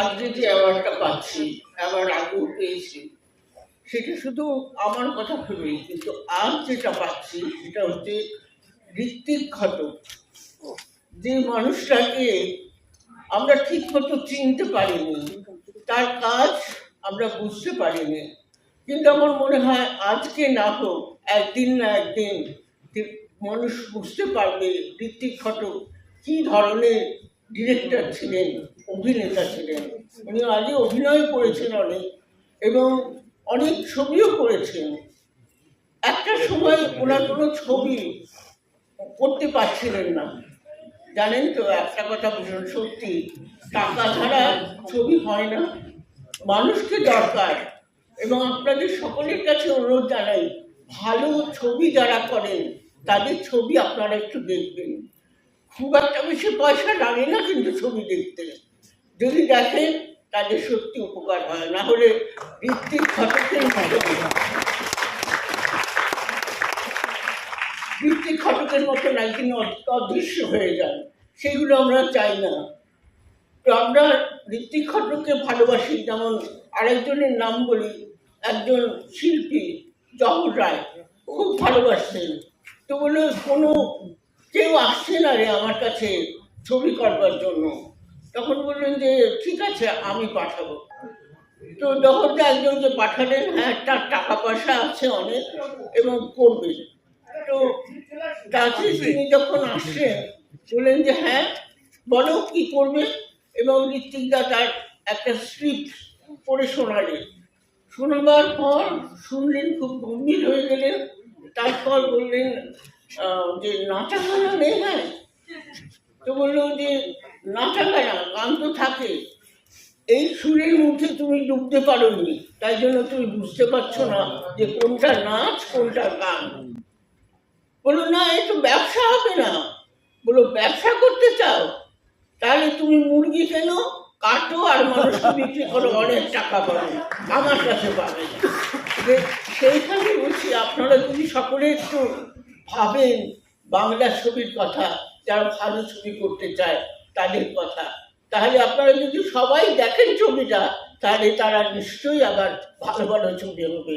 আজকে যে অ্যাওয়ার্ডটা পাচ্ছি, অ্যাওয়ার্ড আগেও পেয়েছি, সেটা শুধু আমার কথা ভেবেই, কিন্তু আজ যেটা পাচ্ছি, সেটা হচ্ছে ঋত্বিক ঘটক। যে মানুষটাকে আমরা ঠিক মতো চিনতে পারিনি, তার কাজ আমরা বুঝতে পারিনি, কিন্তু আমার মনে হয় আজকে না হোক, একদিন না একদিন মানুষ বুঝতে পারবে ঋত্বিক ঘটক কী ধরনের ডিরেক্টর ছিলেন, অভিনেতা ছিলেন। উনি আগে অভিনয় করেছেন অনেক এবং অনেক ছবিও করেছেন। একটা সময় ওনার কোনো ছবি করতে পারছিলেন না। জানেন তো, একটা কথা ভীষণ সত্যি, টাকা ছাড়া ছবি হয় না। মানুষকে দরকার এবং আপনাদের সকলের কাছে অনুরোধ জানাই, ভালো ছবি যারা করেন তাদের ছবি আপনারা একটু দেখবেন। খুব একটা বেশি পয়সা লাগে না কিন্তু ছবি দেখতে। যদি দেখেন তাদের সত্যি উপকার হয়। না হলে ঋত্বিক ঘটকের মতো। ঋত্বিক ঘটকের মতো একদিন অদ- অদৃশ্য হয়ে যান। সেগুলো আমরা চাই না। তো আমরা ঋত্বিক ঘটককে ভালোবাসি। যেমন আরেকজনের নাম বলি, একজন শিল্পী, জহর রায়। খুব ভালোবাসতেন। তো বলল কোনো কেউ আসছে না রে আমার কাছে ছবি করবার জন্য। তখন বললেন যে, ঠিক আছে, আমি পাঠাবো। তো জহরদা একজনকে পাঠালেন হ্যাঁ তার টাকা পয়সা আছে অনেক এবং করবে। তো তাকে তিনি যখন আসছেন, বললেন যে হ্যাঁ বলো কি করবে? এবং ঋত্বিকদা তার একটা স্ক্রিপ্ট পড়ে শোনালেন। শোনাবার পর শুনলেন, খুব গম্ভীর হয়ে গেলেন। তারপর বললেন যে নাচা গানা নেই হ্যাঁ? তো বলল যে নাচা গানা গান তো থাকে। এই সুরের মধ্যে তুমি ডুবতে পারোনি, তাই জন্য তুমি বুঝতে পারছ না যে কোনটা নাচ, কোনটা গান। বলো না, এ তো ব্যবসা হবে না। বলো ব্যবসা করতে চাও? তাহলে তুমি মুরগি কেন, কাটো আর মানুষকে বিক্রি করো, অনেক টাকা পাবে। আমার কাছে পাবে সেইখানে বলছি, আপনারা যদি সকলে একটু ভাবেন বাংলা ছবির কথা, যারা ভালো ছবি করতে চায় তাদের কথা, তাহলে আপনারা যদি সবাই দেখেন ছবিটা, তাহলে তারা নিশ্চয়ই আবার ভালো ভালো ছবি হবে।